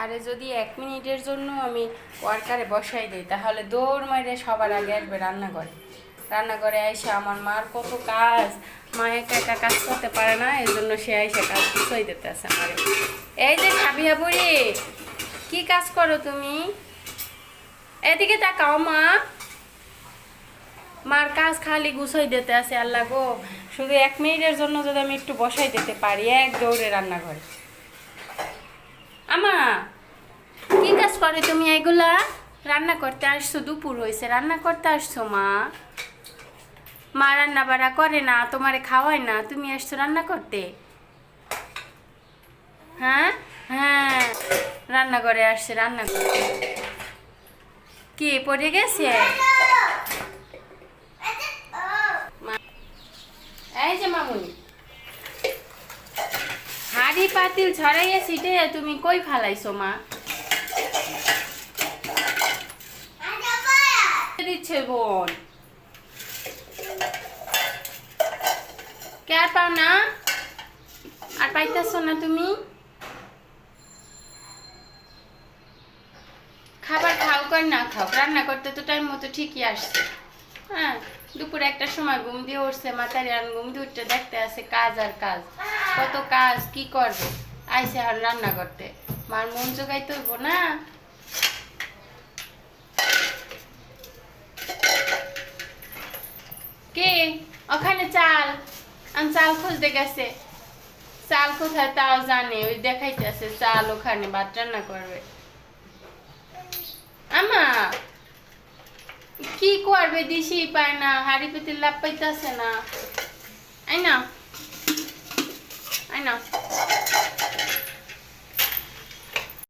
আরে যদি এক মিনিটের জন্য আমি ওয়ার্কারে বসাই দিই, তাহলে দৌড় মারে সবার আগে আসবে রান্নাঘরে। রান্নাঘরে এসে আমার মার কত কাজ, মা একা একা কাজ করতে পারে না এই জন্য সে এসে কাজ গুছাই দিতে আছে আমারে। এই যে সাবিয়া বুড়ি, কি কাজ করো তুমি? এদিকে তাকাও মা। মার কাজ খালি গুছাই দিতে আছে, আল্লাহ গো। শুধু এক মিনিটের জন্য যদি আমি একটু বসাই দিতে পারি, এক দৌড়ে রান্নাঘরে আমা করে তুমি এগুলা রান্না করতে আসছো, দুপুর হয়েছে রান্না করতে আসছো মা? মা রান্না বাড়া করে না, তোমারে খাওয়ায় না, তুমি আসছো রান্না করতে? হ্যাঁ? হ্যাঁ রান্না করে আসছে, রান্না করতে। কি, পড়ে গেছে? এই যে মামুনি। হাড়ি পাতিল ছড়াইয়া সিটে তুমি কই ফালাইছো মা? খাবার খাও কর না খাও? রান্না করতে তো টাইম মতো ঠিকই আসছে। হ্যাঁ দুপুরে একটা সময় ঘুম দিয়ে উঠছে, মাথায় আন ঘুম দিয়ে উঠতে দেখতে আছে কাজ আর কাজ। কত কাজ, কি করবে? আইসে আর রান্না করতে। মার মন জোগাইতে হইব না কে ওখানে চাল চাল খুঁজতে গেছে। চাল কোথায় তাও জানে, ওই দেখাইতেছে চাল ওখানে ভাত রান্না করবে। আমা কি করবে দিশি পায় না, হাড়ি পেতে লাভ পাইতেছে না। আই না